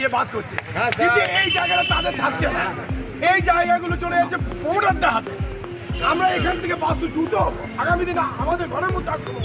ইয়ে বাস করছে। কিন্তু এই জায়গাটা তাদের থাকছে না। এই জায়গাগুলো চলে যাচ্ছে প্রমোটারদের হাতে। আমরা এখান থেকে বাস তো জুতো আগামী দিনে আমাদের ঘরের মধ্যে আক্রমণ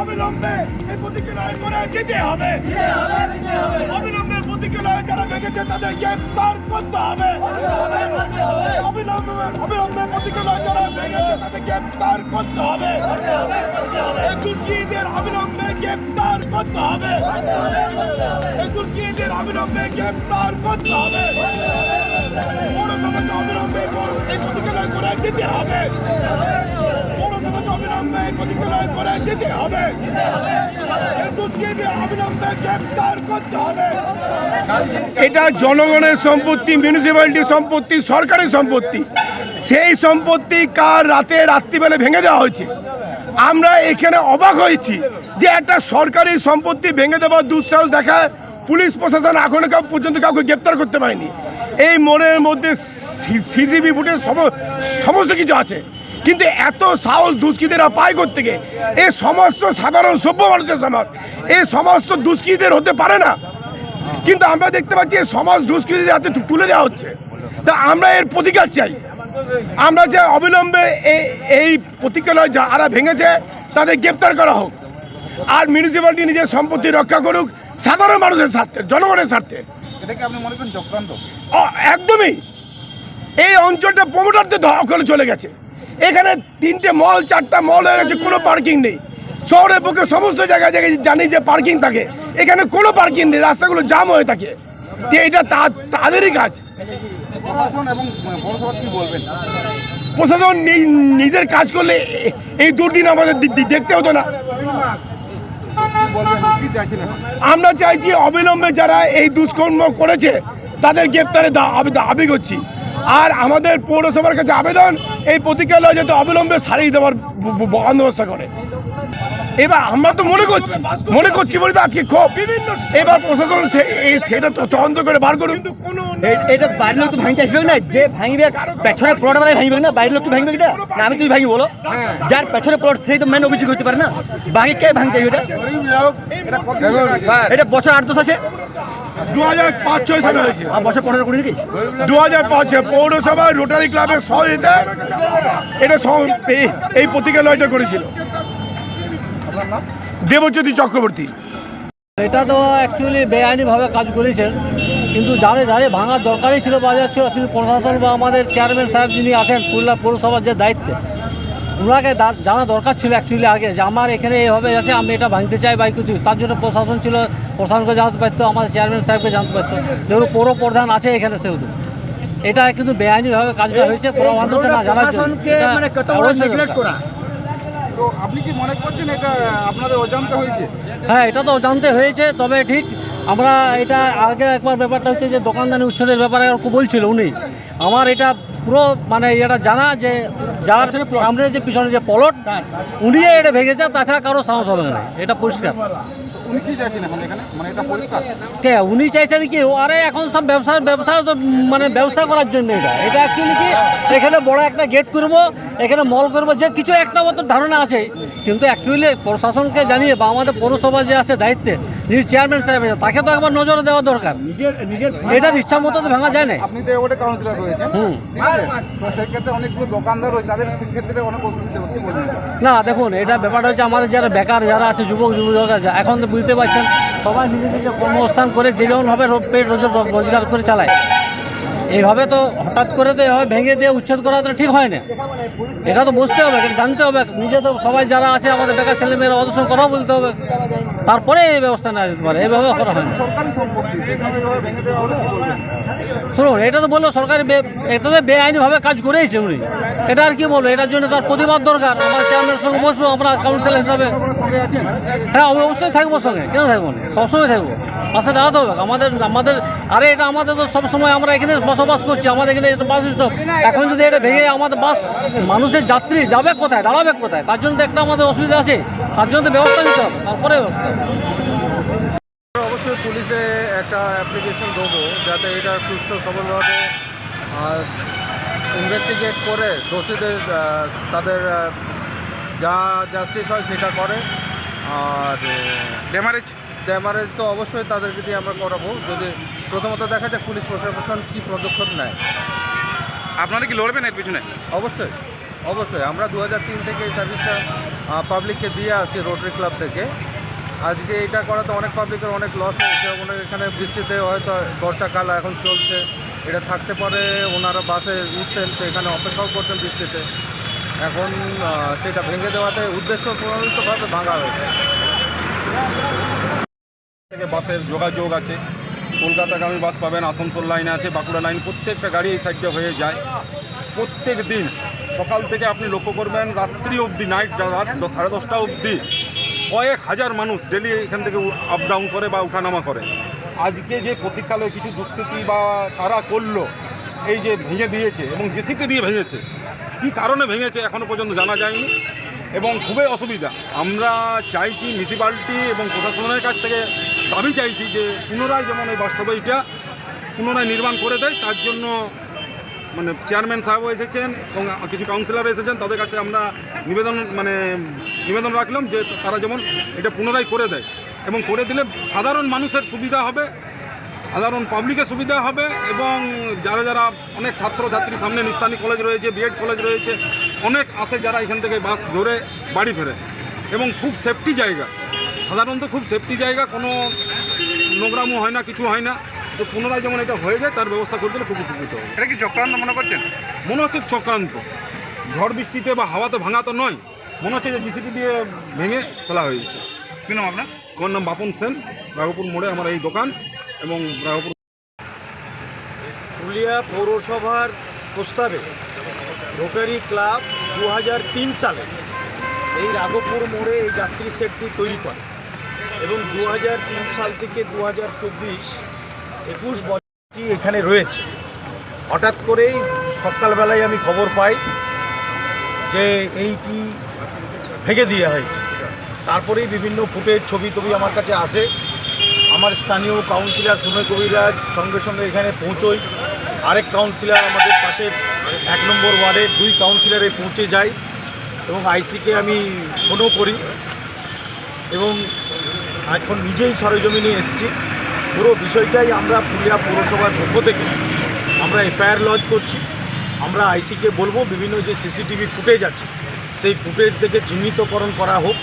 অবিলম্বে এই প্রতিক্রিয়া করে দিতে হবে। অবিলম্বে প্রতিক্রিয়া যারা ভেঙেছে তাদের গ্রেফতার করতে হবে। অবিলম্বে অবিলম্বে প্রতিক্রিয়া যারা ভেঙেছে তাদের গ্রেফতার করতে হবে। এই দুষ্কৃতীদের অবিলম্বে গ্রেফতার করতে হবে। এই দুষ্কৃতীদের অবিলম্বে গ্রেফতার করতে হবে। পৌরসভাকে অবিলম্বে এই প্রতিক্রিয়া করে এটা জনগণের সম্পত্তি মিউনিসিপ্যালিটি সম্পত্তি সরকারি সম্পত্তি। সেই সম্পত্তি কার রাতে, রাত্রিবেলা ভেঙে দেওয়া হয়েছে? আমরা এখানে অবাক হয়েছি যে একটা সরকারি সম্পত্তি ভেঙে দেওয়ার দুঃসাহস দেখায় পুলিশ প্রশাসন এখনও কাউ পর্যন্ত কাউকে গ্রেপ্তার করতে পারেনি। এই মনের মধ্যে সিসিবি ফুটে সমস্ত কিছু আছে। কিন্তু এত সাহস দুষ্কৃতীরা পায় থেকে এ সমস্ত সাধারণ সভ্য মানুষের সমাজ। এ সমস্ত দুষ্কৃতীদের হতে পারে না। কিন্তু আমরা দেখতে পাচ্ছি এই সমাজ দুষ্কৃতীদের হাতে তুলে দেওয়া হচ্ছে। তা আমরা এর প্রতিকার চাই। আমরা যে অবিলম্বে এই প্রতিকালয় যারা ভেঙেছে তাদের গ্রেপ্তার করা হোক। আর মিউনিসিপ্যালিটি নিজের সম্পত্তি রক্ষা করুক সাধারণ মানুষের স্বার্থে জনগণের স্বার্থে। একদমই। এই অঞ্চলটা প্রমোটারদের দখলে চলে গেছে। এখানে তিনটে মল চারটা মল হয়ে গেছে কোনো পার্কিং নেই। শহরের পক্ষে সমস্ত জায়গায় জায়গায় জানি যে পার্কিং থাকে। এখানে কোনো পার্কিং নেই রাস্তাগুলো জাম হয়ে থাকে। তো এটা তাদেরই কাজ। প্রশাসন নিজের কাজ করলে এই দুর্দিন আমাদের দেখতে হতো না। আমরা চাইছি অবিলম্বে যারা এই দুষ্কর্ম করেছে তাদের গ্রেপ্তারে দাবি করছি। আর আমাদের পৌরসভার কাছে আবেদন এই প্রতিক্রিয়া যাতে অবিলম্বে সারিয়ে দেওয়ার বন্দোবস্ত করে। এবার আমরা তো মনে করছি মনে করছি বলে তো আজকে ক্ষোভ। এবার প্রশাসন সেটা তো তদন্ত করে বার করুন এটা বাইরের লোক তো ভাঙতে আসবে না যে ভাঙবে পেছনে প্লট মানে ভাঙবে না বাইরের লোক তো ভাঙবে এটা না আমি তুই ভাঙি বলো। যার পেছনে প্লট সেই তো মেন অভিযোগ হতে পারে না। বাকি কে ভাঙতে আসবে এটা? এটা বছর আট দশ আছে। দু হাজার পাঁচ ছয় সালে হয়েছে বছর পনেরো কুড়ি নাকি? দু হাজার পাঁচে পৌরসভা রোটারি ক্লাবের সহযোগিতা এটা এই- প্রতিকালয়টা করেছিল। দেবজ্যোতি চক্রবর্তী। এটা তো অ্যাকচুয়ালি বেআইনিভাবে কাজ করেছেন কিন্তু যাদের যাদের ভাঙার দরকারই ছিল বাজার ছিল কিন্তু প্রশাসন বা আমাদের চেয়ারম্যান সাহেব যিনি আছেন পুরুলিয়া পৌরসভার যে দায়িত্বে ওনাকে জানা দরকার ছিল অ্যাকচুয়ালি আগে যে আমার এখানে এইভাবে আছে আমি এটা ভাঙতে চাই বা কিছু তার জন্য প্রশাসন ছিল প্রশাসনকে জানাতে পারতো আমাদের চেয়ারম্যান সাহেবকে জানতে পারতো যেহেতু পৌর প্রধান আছে এখানে সেহেতু। এটা কিন্তু বেআইনিভাবে কাজটা হয়েছে পৌরবান্ধবকে না জানার জন্য। তো আপনি কি মনে করছেন এটা আপনাদের অজান্তে হয়েছে? হ্যাঁ এটা তো অজান্তে হয়েছে তবে ঠিক আমরা এটা আগে একবার ব্যাপারটা হচ্ছে যে দোকানদানি উচ্ছেদের ব্যাপারে বলছিল উনি। আমার এটা পুরো মানে এটা জানা যে যার সামনে যে পিছনে যে পলট উনি এটা ভেঙেছে তাছাড়া কারও সাহস হবে না। এটা পরিষ্কার। উনি চাইছেন মানে কে, উনি চাইছেন কি? আরে এখন সব ব্যবসা ব্যবসা মানে ব্যবসা করার জন্য এটা। এটা অ্যাকচুয়ালি কি? এখানে বড় একটা গেট করব, এখানে মল করব, যে কিছু একটা মতো ধারণা আছে। কিন্তু অ্যাকচুয়ালি প্রশাসনকে জানিয়ে বা আমাদের পৌরসভা যে আছে দায়িত্বে যিনি চেয়ারম্যান সাহেব আছে তাকে তো একবার নজরে দেওয়া দরকার। নিজের নিজের এটা ইচ্ছা মতো তো ভাঙা যায় না আপনি তো ওটা কাউন্সিলর রয়েছেন। হুম। তো সেক্ষেত্রে অনেকগুলো দোকানদার রয়েছে তাদের ক্ষেত্রে অনেক অসুবিধা হচ্ছে না দেখুন এটা ব্যাপারটা হচ্ছে আমাদের যারা বেকার যারা আছে যুবক যুবক আছে এখন তো বুঝতে পারছেন সবাই নিজে নিজে কর্মস্থান করে যে যেমনভাবে পেট রোজগার রোজগার করে চালায়। এইভাবে তো হঠাৎ করে তো এভাবে ভেঙে দিয়ে উচ্ছেদ করা তো ঠিক হয় না। এটা তো বুঝতে হবে জানতে হবে। নিজে তো সবাই যারা আছে আমাদের বেকার ছেলেমেয়েরা সঙ্গে কথা বলতে হবে। তারপরে এই ব্যবস্থা নেওয়া যেতে পারে। এইভাবে করা হয় এভাবে শুনুন এটা তো বলল সরকারি বে- এটাতে বেআইনিভাবে কাজ করেইছে উনি। এটা আর কি বলব? এটার জন্য তার প্রতিবাদ দরকার। আমার চেয়ারম্যানের সঙ্গে বসবো আমরা কাউন্সিলর হিসাবে। হ্যাঁ আমি অবশ্যই থাকব সঙ্গে। কেন থাকব না? সবসময় থাকব। পাশে দাঁড়াতে হবে। আমাদের আমাদের আরে এটা আমাদের তো সবসময় আমরা এখানে বসবাস করছি, আমাদের এখানে বাস স্টপ এখন যদি এটা ভেঙে আমাদের বাস, মানুষের যাত্রী যাবে কোথায়, দাঁড়াবে কোথায়? তার জন্য তো একটা আমাদের অসুবিধা আছে, তার জন্য তো ব্যবস্থা নিতে হবে, তারপরে ব্যবস্থা। অবশ্যই পুলিশে একটা অ্যাপ্লিকেশন দেবো, যাতে এটা সুস্থ, সবলভাবে ইনভেস্টিগেট করে দোষীদের তাদের যা জাস্টিস হয় সেটা করে, আর ড্যামারেজ ড্যামারেজ তো অবশ্যই তাদেরকে দিয়ে আমরা করাবো। যদি প্রথমত দেখা যায় পুলিশ প্রশাসন কী পদক্ষেপ নেয়। আপনারা কি লড়বেন এর পিছনে? অবশ্যই অবশ্যই। আমরা দু তিন থেকে এই সার্ভিসটা পাবলিককে দিয়ে আসি রোটারি ক্লাব থেকে। আজকে এটা করাতে অনেক পাবলিকের অনেক লস হয়েছে। অনেক এখানে বৃষ্টিতে হয়তো বর্ষাকাল এখন চলছে। এটা থাকতে পারে ওনারা বাসে উঠতেন তো এখানে অপেক্ষাও করতেন বৃষ্টিতে। এখন সেটা ভেঙে দেওয়াতে উদ্দেশ্য প্রণোদিতভাবে ভাঙা হয়েছে। থেকে বাসের যোগাযোগ আছে। কলকাতাগামী বাস পাবেন, আসানসোল লাইনে আছে, বাঁকুড়া লাইন, প্রত্যেকটা গাড়ি এই সাইডে হয়ে যায়। প্রত্যেক দিন সকাল থেকে আপনি লক্ষ্য করবেন, রাত্রি অবধি নাইট রাত সাড়ে দশটা অবধি কয়েক হাজার মানুষ ডেলি এখান থেকে আপ ডাউন করে বা উঠানামা করে। আজকে যে প্রতীক্ষালয় কিছু দুষ্কৃতি বা তারা করল, এই যে ভেঙে দিয়েছে এবং জেসিপি দিয়ে ভেঙেছে, কী কারণে ভেঙেছে এখনও পর্যন্ত জানা যায়নি এবং খুবই অসুবিধা। আমরা চাইছি মিউনিসিপ্যালিটি এবং প্রশাসনের কাছ থেকে দাবি চাইছি যে পুনরায় যেমন এই বাস্তবায়িটা পুনরায় নির্মাণ করে দেয়, তার জন্য মানে চেয়ারম্যান সাহেবও এসেছেন এবং কিছু কাউন্সিলর এসেছেন, তাদের কাছে আমরা নিবেদন মানে নিবেদন রাখলাম যে তারা যেমন এটা পুনরায় করে দেয় এবং করে দিলে সাধারণ মানুষের সুবিধা হবে, সাধারণ পাবলিকের সুবিধা হবে এবং যারা যারা অনেক ছাত্র ছাত্রছাত্রী সামনে নিস্তানি কলেজ রয়েছে বিএড কলেজ রয়েছে, অনেক আসে যারা এখান থেকে বাস ধরে বাড়ি ফেরে এবং খুব সেফটি জায়গা। সাধারণত খুব সেফটি জায়গা কোনো নোংরামো হয় না কিছু হয় না। তো পুনরায় যেমন এটা হয়ে যায় তার ব্যবস্থা করে দিলে খুব উপকৃত হবে। এটা কি চক্রান্ত মনে করছেন? মনে হচ্ছে চক্রান্ত। ঝড় বৃষ্টিতে বা হাওয়াতে ভাঙা তো নয় মনে হচ্ছে যে জিসিপি দিয়ে ভেঙে ফেলা হয়েছে কি নাম আপনার? আমার নাম বাপন সেন রাঘবপুর মোড়ে আমার এই দোকান এবং রাঘবপুর পুরুলিয়া পৌরসভার প্রস্তাবে রোটারি ক্লাব দু হাজার তিন সালে এই রাঘবপুর মোড়ে এই যাত্রী সেটটি তৈরি করে। এবং দু হাজার তিন সাল থেকে দু হাজার চব্বিশ একুশ বছরটি এখানে রয়েছে। হঠাৎ করেই সকালবেলায় আমি খবর পাই যে এইটি ভেঙে দেওয়া হয়েছে। তারপরেই বিভিন্ন ফুটেজ, ছবি টবি আমার কাছে আসে। আমার স্থানীয় কাউন্সিলর সুময় কবিরাজ সঙ্গে সঙ্গে এখানে পৌঁছোই। আরেক কাউন্সিলর আমাদের পাশের এক নম্বর ওয়ার্ডে দুই কাউন্সিলরে পৌঁছে যায় এবং আইসিকে আমি ফোনও করি। এবং এখন নিজেই সরেজমিনে এসেছি। পুরো বিষয়টাই আমরা পুরুলিয়া পৌরসভার পক্ষ থেকে। আমরা এফআইআর লজ করছি। আমরা আইসিকে বলব বিভিন্ন যে সিসিটিভি ফুটেজ আছে, সেই ফুটেজ থেকে চিহ্নিতকরণ করা হোক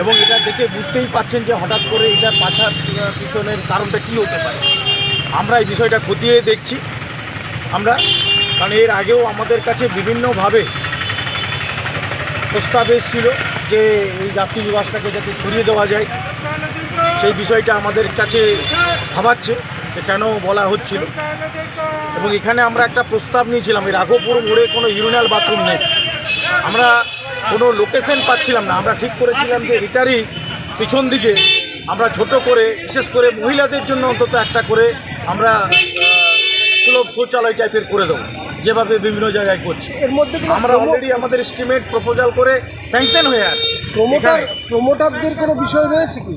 এবং এটা দেখে বুঝতেই পাচ্ছেন যে হঠাৎ করে এটার পাছার পিছনের কারণটা কী হতে পারে। আমরা এই বিষয়টা খতিয়ে দেখছি আমরা, কারণ এর আগেও আমাদের কাছে বিভিন্নভাবে প্রস্তাব এসেছিল যে এই যাত্রী নিবাসটাকে যাতে সরিয়ে দেওয়া যায়। সেই বিষয়টা আমাদের কাছে ভাবাচ্ছে যে কেন বলা হচ্ছিল। এবং এখানে আমরা একটা প্রস্তাব নিয়েছিলাম এই রাঘবপুর মোড়ে কোনো ইউরিনাল বাথরুম নেই। আমরা কোনো লোকেশন পাচ্ছিলাম না। আমরা ঠিক করেছিলাম যে এটারই পিছন দিকে আমরা ছোট করে বিশেষ করে মহিলাদের জন্য অন্তত একটা করে আমরা সুলভ শৌচালয় টাইপের করে দেবো যেভাবে বিভিন্ন জায়গায় করছি। এর মধ্যে আমরা অলরেডি আমাদের এস্টিমেট প্রপোজাল করে স্যাংশন হয়ে আছে। প্রমোটার প্রমোটারদের কোনো বিষয় রয়েছে কি?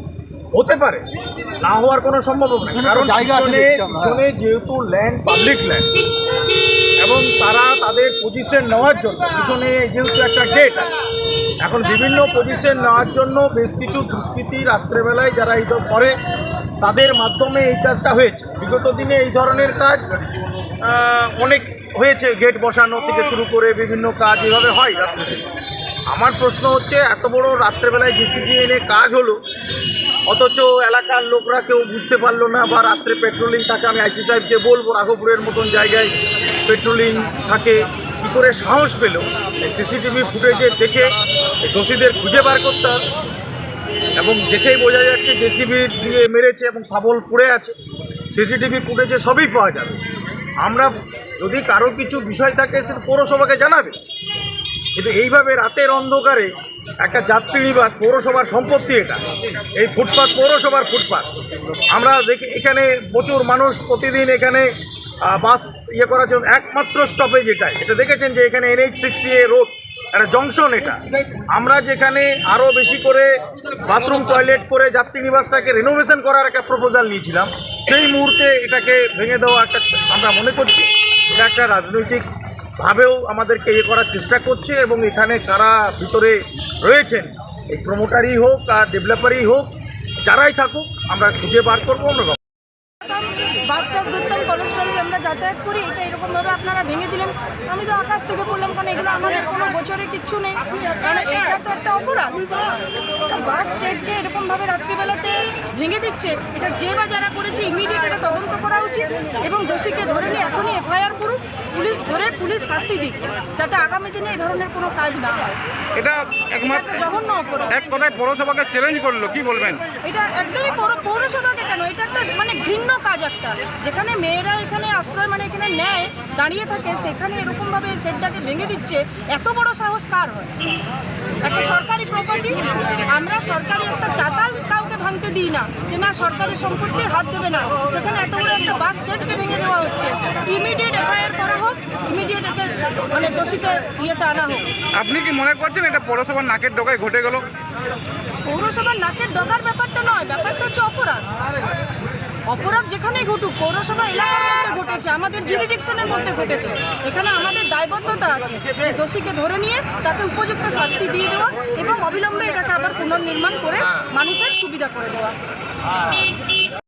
হতে পারে না হওয়ার কোনো সম্ভাবনা কারণ পিছনে- যেহেতু ল্যান্ড পাবলিক ল্যান্ড এবং তারা তাদের পজিশন নেওয়ার জন্য পিছনে যেহেতু একটা গেট আছে এখন বিভিন্ন পজিশন নেওয়ার জন্য বেশ কিছু দুষ্কৃতি রাত্রেবেলায় যারা এই করে তাদের মাধ্যমে এই কাজটা হয়েছে। বিগত দিনে এই ধরনের কাজ অনেক হয়েছে গেট বসানো থেকে শুরু করে বিভিন্ন কাজ এভাবে হয় রাত্রে। আমার প্রশ্ন হচ্ছে এত বড় রাত্রেবেলায় জিসিবি এনে কাজ হলো অথচ এলাকার লোকরা কেউ বুঝতে পারল না বা রাত্রে পেট্রোলিং থাকে, আমি আইসি সাহেবকে বলব, রাঘবপুরের মতন জায়গায় পেট্রোলিং থাকে। কী করে সাহস পেল? সিসিটিভি ফুটেজে দেখে দোষীদের খুঁজে বার করতে এবং দেখেই বোঝা যাচ্ছে জেসিবি দিয়ে মেরেছে এবং শাবল পড়ে আছে। সিসিটিভি ফুটেজে সবই পাওয়া যাবে। আমরা যদি কারও কিছু বিষয় থাকে সে পৌরসভাকে জানাবে। কিন্তু এইভাবে রাতের অন্ধকারে একটা যাত্রী নিবাস পৌরসভার সম্পত্তি এটা। এই ফুটপাত, পৌরসভার ফুটপাত। আমরা দেখি এখানে প্রচুর মানুষ প্রতিদিন এখানে বাস ইয়ে করার জন্য একমাত্র স্টপেজ এটাই। এটা দেখেছেন যে এখানে এনএইচ সিক্সটি এ রোড একটা জংশন এটা। আমরা যেখানে আরও বেশি করে বাথরুম টয়লেট করে যাত্রী নিবাসটাকে রিনোভেশন করার একটা প্রপোজাল নিয়েছিলাম, সেই মুহূর্তে এটাকে ভেঙে দেওয়া একটা আমরা মনে করছি, এটা একটা রাজনৈতিক ভাবেও আমাদেরকে ইয়ে করার চেষ্টা করছে এবং এখানে কারা ভিতরে রয়েছেন, এই প্রমোটারই হোক আর ডেভেলপারই হোক, যারাই থাকুক, আমরা খুঁজে বার করব, আমরা বাস যাতায়াত করি এটা এরকমভাবে আপনারা ভেঙে দিলেন। আমি তো আকাশ থেকে বললাম কারণ এগুলো আমাদের কোনো গোচরে কিচ্ছু নেই। কারণ এটা তো একটা অপরাধ। একটা বাস স্টেটকে এরকমভাবে রাত্রিবেলাতে ভেঙে দিচ্ছে। এটা যে বা যারা করেছে ইমিডিয়েট এটা তদন্ত করা উচিত এবং দোষীকে ধরে নিয়ে এখনই এফআইআর করুক পুলিশ ধরে পুলিশ শাস্তি দিক যাতে আগামী দিনে এই ধরনের কোনো কাজ না হয়। এটা একমাত্র জঘন্য অপরাধ। এক কথায় পৌরসভাকে চ্যালেঞ্জ করল কি বলবেন? এটা একদমই পৌরসভাকে কেন? এটা একটা মানে ঘৃণ্য কাজ একটা। যেখানে মেয়েরা এখানে আশ্রয় মানে এখানে নেয় দাঁড়িয়ে থাকে সেখানে এরকমভাবে সেটটাকে ভেঙে দিচ্ছে এত বড় সাহস কার হয়? একটা সরকারি প্রপার্টি আমরা সরকারি একটা চাতাল কাউকে ভাঙতে দিই না যে না সরকারি সম্পত্তি হাত দেবে না। সেখানে এত বড় একটা বাস সেটকে ভেঙে দেওয়া হচ্ছে। ইমিডিয়েট এফআইআর করা হোক ইমিডিয়েট একে মানে দোষীকে ইয়েতে আনা হোক। আপনি কি মনে করছেন এটা পৌরসভার নাকের ডোকায় ঘটে গেল? পৌরসভার নাকের ডগার ব্যাপারটা নয় ব্যাপারটা হচ্ছে অপরাধ। অপরাধ যেখানেই ঘটুক, পৌরসভা এলাকার মধ্যে ঘটেছে, আমাদের জুরিডিকশনের মধ্যে ঘটেছে। এখানে আমাদের দায়বদ্ধতা আছে যে দোষীকে ধরে নিয়ে তাকে উপযুক্ত শাস্তি দিয়ে দেওয়া এবং অবিলম্বে এটাকে আবার পুনর্নির্মাণ করে মানুষের সুবিধা করে দেওয়া।